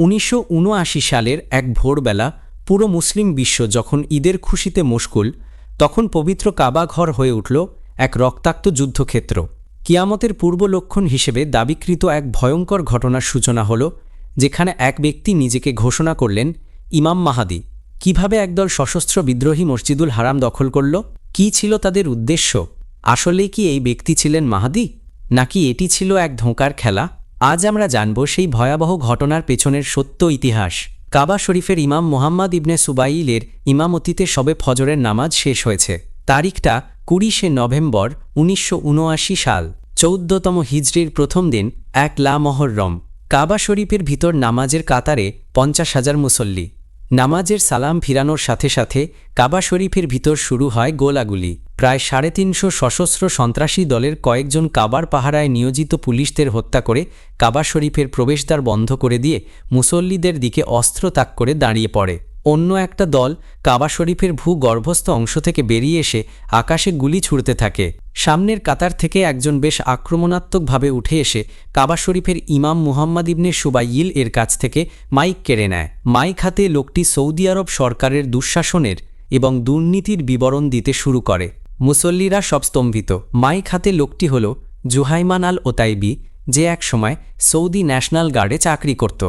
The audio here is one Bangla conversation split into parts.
উনিশশো উনআশি সালের এক ভোরবেলা পুরো মুসলিম বিশ্ব যখন ঈদের খুশিতে মুশকুল, তখন পবিত্র কাবা ঘর হয়ে উঠল এক রক্তাক্ত যুদ্ধক্ষেত্র। কিয়ামতের পূর্ব লক্ষণ হিসেবে দাবিকৃত এক ভয়ঙ্কর ঘটনার সূচনা হল, যেখানে এক ব্যক্তি নিজেকে ঘোষণা করলেন, ইমাম মাহাদি, কীভাবে একদল সশস্ত্র বিদ্রোহী মসজিদুল হারাম দখল করল? কি ছিল তাদের উদ্দেশ্য? আসলে কি এই ব্যক্তি ছিলেন মাহাদি? নাকি এটি ছিল এক ধোঁকার খেলা? আজ আমরা জানব সেই ভয়াবহ ঘটনার পেছনের সত্য ইতিহাস। কাবা শরীফের ইমাম মোহাম্মদ ইবনে সুবাইলের ইমামতিতে সবে ফজরের নামাজ শেষ হয়েছে। তারিখটা কুড়িশে নভেম্বর উনিশশো উনআশি সাল, চৌদ্দতম হিজরির প্রথম দিন এক লা মহররম। কাবা শরীফের ভিতর নামাজের কাতারে পঞ্চাশ হাজার মুসল্লি। নামাজের সালাম ফিরানোর সাথে সাথে কাবা শরীফের ভিতর শুরু হয় গোলাগুলি। প্রায় সাড়ে তিনশো সশস্ত্র সন্ত্রাসী দলের কয়েকজন কাবার পাহারায় নিয়োজিত পুলিশদের হত্যা করে কাবা শরীফের প্রবেশদ্বার বন্ধ করে দিয়ে মুসল্লিদের দিকে অস্ত্র তাক করে দাঁড়িয়ে পড়ে। অন্য একটা দল কাবা শরীফের ভূগর্ভস্থ অংশ থেকে বেরিয়ে এসে আকাশে গুলি ছুড়তে থাকে। সামনের কাতার থেকে একজন বেশ আক্রমণাত্মকভাবে উঠে এসে কাবা শরীফের ইমাম মুহাম্মদ ইবনে সুবাইল এর কাছ থেকে মাইক কেড়ে নেয়। মাইক হাতে লোকটি সৌদি আরব সরকারের দুঃশাসনের এবং দুর্নীতির বিবরণ দিতে শুরু করে। মুসল্লিরা সব স্তম্ভিত। মাইক হাতে লোকটি হল জুহাইমান আল ওতাইবি, যে একসময় সৌদি ন্যাশনাল গার্ডে চাকরি করত।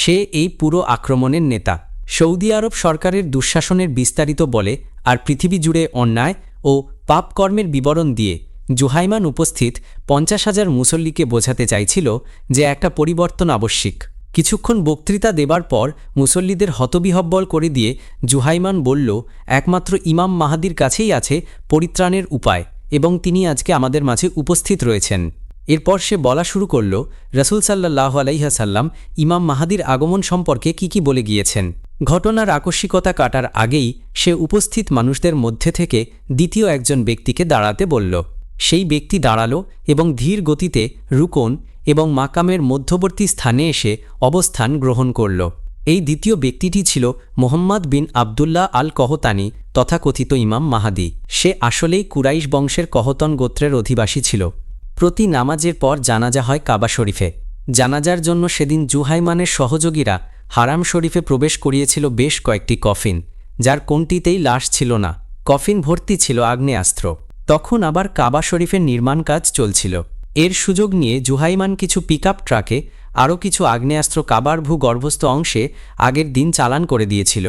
সে এই পুরো আক্রমণের নেতা। সৌদি আরব সরকারের দুঃশাসনের বিস্তারিত বলে আর পৃথিবী জুড়ে অন্যায় ও পাপকর্মের বিবরণ দিয়ে জুহাইমান উপস্থিত পঞ্চাশ হাজার মুসল্লিকে বোঝাতে চাইছিল যে একটা পরিবর্তন আবশ্যিক। কিছুক্ষণ বক্তৃতা দেবার পর মুসল্লিদের হতবিহব্বল করে দিয়ে জুহাইমান বলল, একমাত্র ইমাম মাহাদির কাছেই আছে পরিত্রাণের উপায় এবং তিনি আজকে আমাদের মাঝে উপস্থিত রয়েছেন। এরপর সে বলা শুরু করল, রসুল সাল্লাহ আলাইহাসাল্লাম ইমাম মাহাদির আগমন সম্পর্কে কি কি বলে গিয়েছেন? ঘটনার আকস্মিকতা কাটার আগেই সে উপস্থিত মানুষদের মধ্যে থেকে দ্বিতীয় একজন ব্যক্তিকে দাঁড়াতে বলল। সেই ব্যক্তি দাঁড়াল এবং ধীর গতিতে রুকন এবং মাকামের মধ্যবর্তী স্থানে এসে অবস্থান গ্রহণ করল। এই দ্বিতীয় ব্যক্তিটি ছিল মোহাম্মদ বিন আবদুল্লাহ আল কহতানি তথাকথিত ইমাম মাহাদি। সে আসলেই কুরাইশ বংশের কহতন গোত্রের অধিবাসী ছিল। প্রতি নামাজের পর জানাজা হয় কাবা শরীফে। জানাজার জন্য সেদিন জুহাইমানের সহযোগীরা হারাম শরীফে প্রবেশ করিয়েছিল বেশ কয়েকটি কফিন, যার কোনটিতেই লাশ ছিল না। কফিন ভর্তি ছিল আগ্নেয়াস্ত্র। তখন আবার কাবা শরীফের নির্মাণ কাজ চলছিল। এর সুযোগ নিয়ে জুহাইমান কিছু পিকআপ ট্রাকে আরও কিছু আগ্নেয়াস্ত্র কাবার ভূগর্ভস্থ অংশে আগের দিন চালান করে দিয়েছিল।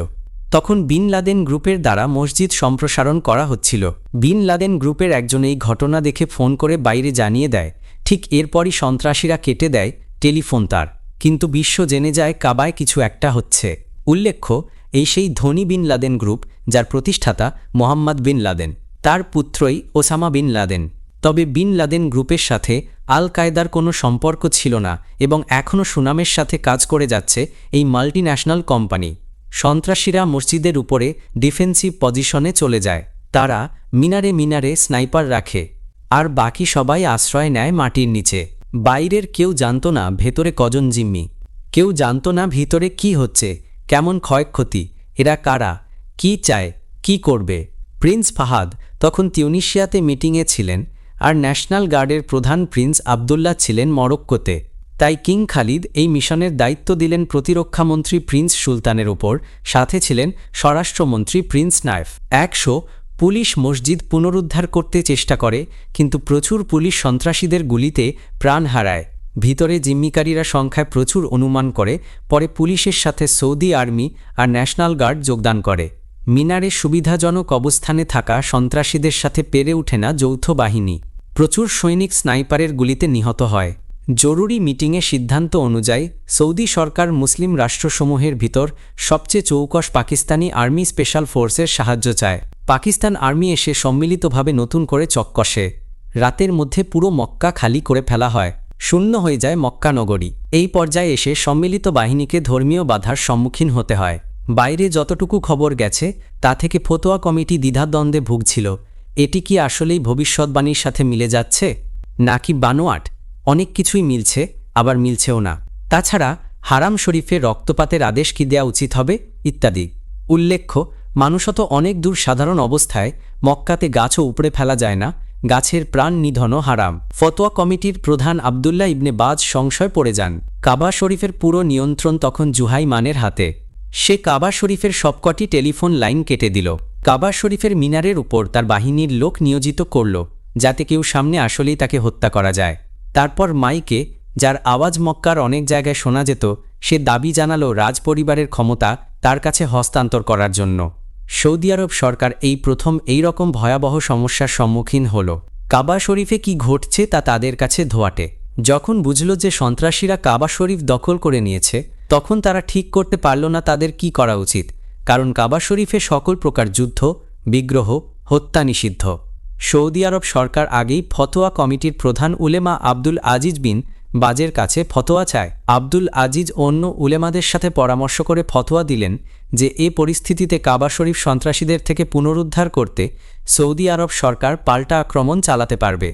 তখন বিন লাদেন গ্রুপের দ্বারা মসজিদ সম্প্রসারণ করা হচ্ছিল। বিন লাদেন গ্রুপের একজন এই ঘটনা দেখে ফোন করে বাইরে জানিয়ে দেয়, ঠিক এরপরই সন্ত্রাসীরা কেটে দেয় টেলিফোন তার। কিন্তু বিশ্ব জেনে যায় কাবায় কিছু একটা হচ্ছে। উল্লেখ্য, এই সেই ধনী বিন লাদেন গ্রুপ যার প্রতিষ্ঠাতা মোহাম্মদ বিন লাদেন। তার পুত্রই ওসামা বিন লাদেন। তবে বিন লাদেন গ্রুপের সাথে আল কায়দার কোনো সম্পর্ক ছিল না এবং এখনও সুনামের সাথে কাজ করে যাচ্ছে এই মাল্টিন্যাশনাল কোম্পানি। সন্ত্রাসীরা মসজিদের উপরে ডিফেন্সিভ পজিশনে চলে যায়। তারা মিনারে মিনারে স্নাইপার রাখে আর বাকি সবাই আশ্রয় নেয় মাটির নিচে। বাইরের কেউ জানত না ভেতরে কজন জিম্মি। কেউ জানত না ভিতরে কি হচ্ছে, কেমন ক্ষয়ক্ষতি, এরা কারা, কি চায়, কি করবে। প্রিন্স ফাহাদ তখন তিউনিশিয়াতে মিটিংয়ে ছিলেন আর ন্যাশনাল গার্ডের প্রধান প্রিন্স আবদুল্লাহ ছিলেন মরক্কোতে। তাই কিং খালিদ এই মিশনের দায়িত্ব দিলেন প্রতিরক্ষামন্ত্রী প্রিন্স সুলতানের ওপর, সাথে ছিলেন স্বরাষ্ট্রমন্ত্রী প্রিন্স নায়েফ। একশো, পুলিশ মসজিদ পুনরুদ্ধার করতে চেষ্টা করে, কিন্তু প্রচুর পুলিশ সন্ত্রাসীদের গুলিতে প্রাণ হারায়। ভিতরে জিম্মিকারীরা সংখ্যায় প্রচুর অনুমান করে, পরে পুলিশের সাথে সৌদি আর্মি আর ন্যাশনাল গার্ড যোগদান করে। মিনারে সুবিধাজনক অবস্থানে থাকা সন্ত্রাসীদের সাথে পেরে ওঠে না যৌথ বাহিনী। প্রচুর সৈনিক স্নাইপারের গুলিতে নিহত হয়। জরুরি মিটিংয়ে সিদ্ধান্ত অনুযায়ী সৌদি সরকার মুসলিম রাষ্ট্রসমূহের ভিতর সবচেয়ে চৌকশ পাকিস্তানি আর্মি স্পেশাল ফোর্সের সাহায্য চায়। পাকিস্তান আর্মি এসে সম্মিলিতভাবে নতুন করে চক্কসে। রাতের মধ্যে পুরো মক্কা খালি করে ফেলা হয়। শূন্য হয়ে যায় মক্কা নগরী এই পর্যায়ে এসে সম্মিলিত বাহিনীকে ধর্মীয় বাধার সম্মুখীন হতে হয়। বাইরে যতটুকু খবর গেছে, তা থেকে ফতোয়া কমিটি দ্বিধাদ্বন্দ্বে ভুগছিল। এটি কি আসলেই ভবিষ্যৎবাণীর সাথে মিলে যাচ্ছে? নাকি বানোয়াট? অনেক কিছুই মিলছে, আবার মিলছেও না। তাছাড়া, হারাম শরীফে রক্তপাতের আদেশ কি দেয়া উচিত হবে, ইত্যাদি। উল্লেখ্য, মানুষত অনেক দূর সাধারণ অবস্থায় মক্কাতে গাছও উপড়ে ফেলা যায় না, গাছের প্রাণ নিধনও হারাম। ফতোয়া কমিটির প্রধান আবদুল্লাহ ইবনে বাজ সংশয় পড়ে যান। কাবা শরীফের পুরো নিয়ন্ত্রণ তখন জুহাইমানের হাতে। সে কাবা শরীফের সবকটি টেলিফোন লাইন কেটে দিল। কাবা শরীফের মিনারের উপর তার বাহিনীর লোক নিয়োজিত করল, যাতে কেউ সামনে আসলেই তাকে হত্যা করা যায়। তারপর মাইকে, যার আওয়াজ মক্কার অনেক জায়গায় শোনা যেত, সে দাবি জানালো রাজপরিবারের ক্ষমতা তার কাছে হস্তান্তর করার জন্য। সৌদি আরব সরকার এই প্রথম এই রকম ভয়াবহ সমস্যার সম্মুখীন হল। কাবা শরীফে কি ঘটছে তা তাদের কাছে ধোয়াটে। যখন বুঝল যে সন্ত্রাসীরা কাবা শরীফ দখল করে নিয়েছে তখন তারা ঠিক করতে পারল না তাদের কি করা উচিত, কারণ কাবা শরীফে সকল প্রকার যুদ্ধ, বিগ্রহ, হত্যা নিষিদ্ধ। সৌদি আরব সরকার আগেই ফতোয়া কমিটির প্রধান উলেমা আব্দুল আজিজ বিন বাজের কাছে ফতোয়া চায়। আব্দুল আজিজ অন্য উলেমাদের সাথে পরামর্শ করে ফতোয়া দিলেন যে, এ পরিস্থিতিতে কাবা শরীফ সন্ত্রাসীদের থেকে পুনরুদ্ধার করতে সৌদি আরব সরকার পাল্টা আক্রমণ চালাতে পারবে।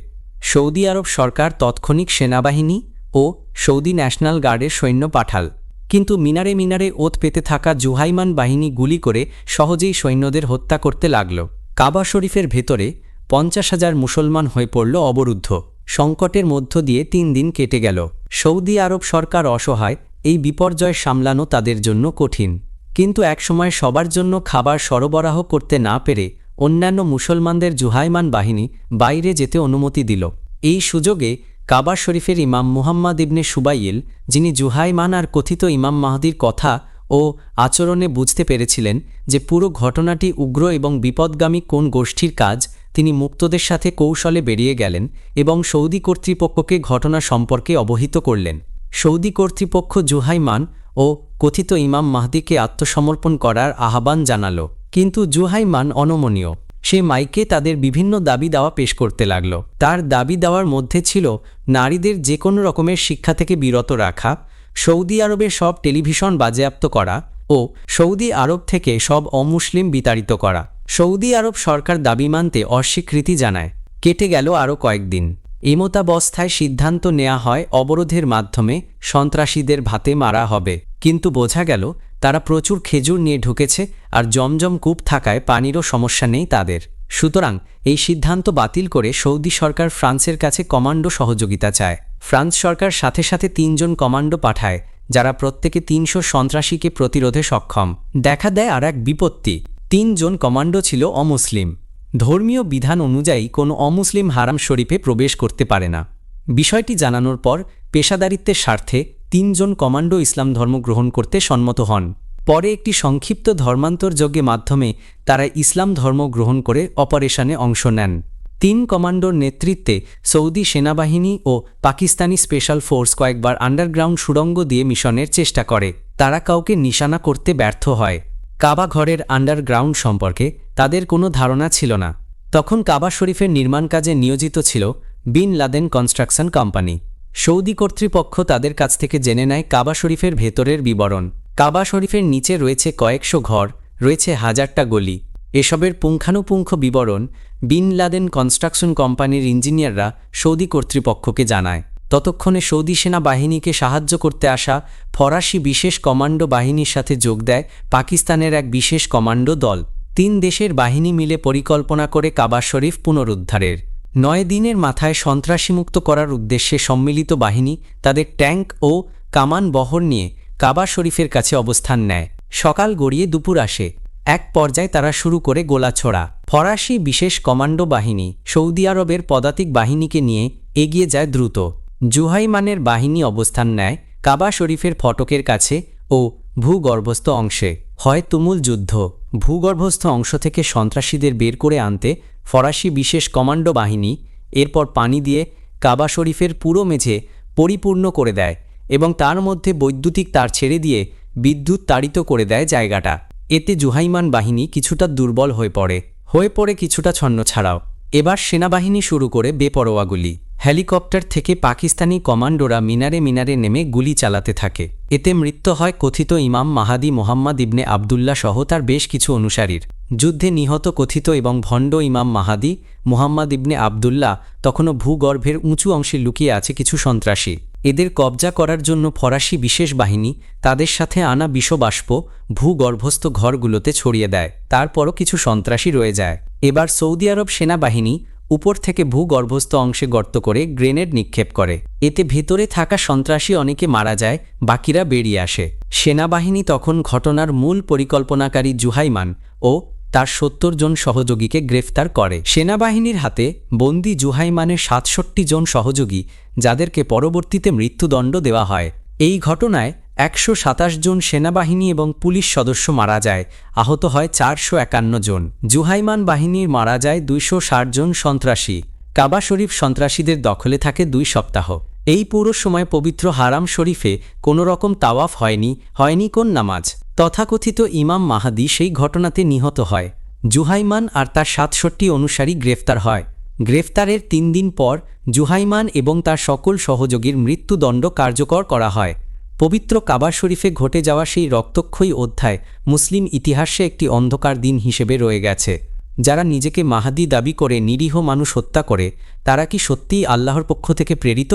সৌদি আরব সরকার তৎক্ষণিক সেনাবাহিনী ও সৌদি ন্যাশনাল গার্ডের সৈন্য পাঠাল। কিন্তু মিনারে মিনারে ওত পেতে থাকা জুহাইমান বাহিনী গুলি করে সহজেই সৈন্যদের হত্যা করতে লাগল। কাবা শরীফের ভেতরে পঞ্চাশ হাজার মুসলমান হয়ে পড়ল অবরুদ্ধ। সংকটের মধ্য দিয়ে তিন দিন কেটে গেল। সৌদি আরব সরকার অসহায়, এই বিপর্যয় সামলানো তাদের জন্য কঠিন। কিন্তু একসময় সবার জন্য খাবার সরবরাহ করতে না পেরে অন্যান্য মুসলমানদের জুহাইমান বাহিনী বাইরে যেতে অনুমতি দিল। এই সুযোগে কাবা শরীফের ইমাম মুহাম্মদ ইবনে সুবাইল, যিনি জুহাইমান আর কথিত ইমাম মাহদির কথা ও আচরণে বুঝতে পেরেছিলেন যে পুরো ঘটনাটি উগ্র এবং বিপদগামী কোন গোষ্ঠীর কাজ, তিনি মুক্তদের সাথে কৌশলে বেরিয়ে গেলেন এবং সৌদি কর্তৃপক্ষকে ঘটনা সম্পর্কে অবহিত করলেন। সৌদি কর্তৃপক্ষ জুহাইমান ও কথিত ইমাম মাহদিকে আত্মসমর্পণ করার আহ্বান জানাল। কিন্তু জুহাইমান অনমনীয়। সে মাইকে তাদের বিভিন্ন দাবি দাওয়া পেশ করতে লাগল। তার দাবি দেওয়ার মধ্যে ছিল নারীদের যে কোনো রকমের শিক্ষা থেকে বিরত রাখা, সৌদি আরবের সব টেলিভিশন বাজেয়াপ্ত করা ও সৌদি আরব থেকে সব অমুসলিম বিতাড়িত করা। সৌদি আরব সরকার দাবি মানতে অস্বীকৃতি জানায়। কেটে গেল আরও কয়েকদিন। এমতাবস্থায় সিদ্ধান্ত নেওয়া হয় অবরোধের মাধ্যমে সন্ত্রাসীদের ভাতে মারা হবে। কিন্তু বোঝা গেল, তারা প্রচুর খেজুর নিয়ে ঢুকেছে আর জমজম কূপ থাকায় পানিরও সমস্যা নেই তাদের। সুতরাং এই সিদ্ধান্ত বাতিল করে সৌদি সরকার ফ্রান্সের কাছে কমান্ডো সহযোগিতা চায়। ফ্রান্স সরকার সাথে সাথে তিনজন কমান্ডো পাঠায়, যারা প্রত্যেকে তিনশো সন্ত্রাসীকে প্রতিরোধে সক্ষম। দেখা দেয় আর এক বিপত্তি, তিনজন কমান্ডো ছিল অমুসলিম। ধর্মীয় বিধান অনুযায়ী কোনো অমুসলিম হারাম শরীফে প্রবেশ করতে পারে না। বিষয়টি জানানোর পর পেশাদারিত্বের স্বার্থে তিনজন কমান্ডো ইসলাম ধর্ম গ্রহণ করতে সম্মত হন। পরে একটি সংক্ষিপ্ত ধর্মান্তর মাধ্যমে তারা ইসলাম ধর্ম গ্রহণ করে অপারেশনে অংশ নেন। তিন কমান্ডোর নেতৃত্বে সৌদি সেনাবাহিনী ও পাকিস্তানি স্পেশাল ফোর্স কয়েকবার আন্ডারগ্রাউন্ড সুড়ঙ্গ দিয়ে মিশনের চেষ্টা করে। তারা কাউকে নিশানা করতে ব্যর্থ হয়। কাবা ঘরের আন্ডারগ্রাউন্ড সম্পর্কে তাদের কোনো ধারণা ছিল না। তখন কাবা শরীফের নির্মাণ কাজে নিয়োজিত ছিল bin Laden construction company. Saudi কর্তৃপক্ষ তাদের কাছ থেকে জেনে নেয় কাবা শরীফের ভেতরের বিবরণ। কাবা শরীফের নিচে রয়েছে কয়েকশো ঘর, রয়েছে হাজারটা গলি। এসবের পুঙ্খানুপুঙ্খ বিবরণ বিন লাদেন কনস্ট্রাকশন কোম্পানির ইঞ্জিনিয়াররা সৌদি কর্তৃপক্ষকে জানায়। ততক্ষণে সৌদি সেনা বাহিনীকে সাহায্য করতে আসা ফরাসি বিশেষ কমান্ডো বাহিনীর সাথে যোগ দেয় পাকিস্তানের এক বিশেষ কমান্ডো দল। তিন দেশের বাহিনী মিলে পরিকল্পনা করে কাবা শরীফ পুনরুদ্ধারের। নয় দিনের মাথায় সন্ত্রাসীমুক্ত করার উদ্দেশ্যে সম্মিলিত বাহিনী তাদের ট্যাঙ্ক ও কামান বহর নিয়ে কাবা শরীফের কাছে অবস্থান নেয়। সকাল গড়িয়ে দুপুর আসে। এক পর্যায়ে তারা শুরু করে গোলা গোলাছোড়া। ফরাসি বিশেষ কমান্ডো বাহিনী সৌদি আরবের পদাতিক বাহিনীকে নিয়ে এগিয়ে যায় দ্রুত। জুহাইমানের বাহিনী অবস্থান নেয় কাবা শরীফের ফটকের কাছে ও ভূগর্ভস্থ অংশে। হয় তুমুল যুদ্ধ। ভূগর্ভস্থ অংশ থেকে সন্ত্রাসীদের বের করে আনতে ফরাসি বিশেষ কমান্ডো বাহিনী এরপর পানি দিয়ে কাবা শরীফের পুরো মেঝে পরিপূর্ণ করে দেয় এবং তার মধ্যে বৈদ্যুতিক তার ছেড়ে দিয়ে বিদ্যুৎ তাড়িত করে দেয় জায়গাটা। এতে জুহাইমান বাহিনী কিছুটা দুর্বল হয়ে পড়ে। হয়ে পড়ে কিছুটা ছন্ন ছাড়াও। এবার সেনাবাহিনী শুরু করে বেপরোয়াগুলি। হেলিকপ্টার থেকে পাকিস্তানি কমান্ডোরা মিনারে মিনারে নেমে গুলি চালাতে থাকে। এতে মৃত্যু হয় কথিত ইমাম মাহাদি মোহাম্মদ ইবনে আবদুল্লাহ সহ তার বেশ কিছু অনুসারীর। যুদ্ধে নিহত কথিত এবং ভণ্ড ইমাম মাহাদি মোহাম্মদ ইবনে আবদুল্লাহ তখনও ভূগর্ভের উঁচু অংশে লুকিয়ে আছে কিছু সন্ত্রাসী। এদের কবজা করার জন্য ফরাসি বিশেষ বাহিনী তাদের সাথে আনা বিষবাষ্প, ভূগর্ভস্থ ঘরগুলোতে ছড়িয়ে দেয়। তারপরও কিছু সন্ত্রাসী রয়ে যায়। এবার সৌদি আরব সেনাবাহিনী উপর থেকে ভূগর্ভস্থ অংশে গর্ত করে গ্রেনেড নিক্ষেপ করে। এতে ভেতরে থাকা সন্ত্রাসী অনেকে মারা যায়, বাকিরা বেরিয়ে আসে। সেনাবাহিনী তখন ঘটনার মূল পরিকল্পনাকারী জুহাইমান ও তার সত্তর জন সহযোগীকে গ্রেফতার করে। সেনাবাহিনীর হাতে বন্দি জুহাইমানের সাতষট্টি জন সহযোগী, যাদেরকে পরবর্তীতে মৃত্যুদণ্ড দেওয়া হয়। এই ঘটনায় একশো সাতাশ জন সেনাবাহিনী এবং পুলিশ সদস্য মারা যায়, আহত হয় চারশো একান্ন জন। জুহাইমান বাহিনীর মারা যায় দুইশো ষাট জন সন্ত্রাসী। কাবা শরীফ সন্ত্রাসীদের দখলে থাকে দুই সপ্তাহ। এই পুরো সময় পবিত্র হারাম শরীফে কোনো রকম তাওয়াফ হয়নি হয়নি কোন নামাজ। তথাকথিত ইমাম মাহাদি সেই ঘটনাতে নিহত হয়। জুহাইমান আর তার সাতষট্টি অনুসারী গ্রেফতার হয়। গ্রেফতারের তিন দিন পর জুহাইমান এবং তার সকল সহযোগীর মৃত্যুদণ্ড কার্যকর করা হয়। পবিত্র কাবা শরীফে ঘটে যাওয়া সেই রক্তক্ষয়ী অধ্যায় মুসলিম ইতিহাসে একটি অন্ধকার দিন হিসেবে রয়ে গেছে। যারা নিজেকে মাহাদি দাবি করে নিরীহ মানুষ হত্যা করে, তারা কি সত্যিই আল্লাহর পক্ষ থেকে প্রেরিত?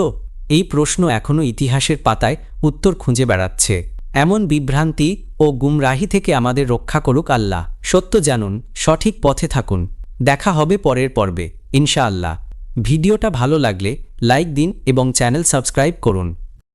এই প্রশ্ন এখনও ইতিহাসের পাতায় উত্তর খুঁজে বেড়াচ্ছে। এমন বিভ্রান্তি ও গুমরাহি থেকে আমাদের রক্ষা করুক আল্লাহ। সত্য জানুন, সঠিক পথে থাকুন। দেখা হবে পরের পর্বে, ইনশাআল্লাহ। ভিডিওটা ভালো লাগলে, লাইক দিন এবং চ্যানেল সাবস্ক্রাইব করুন।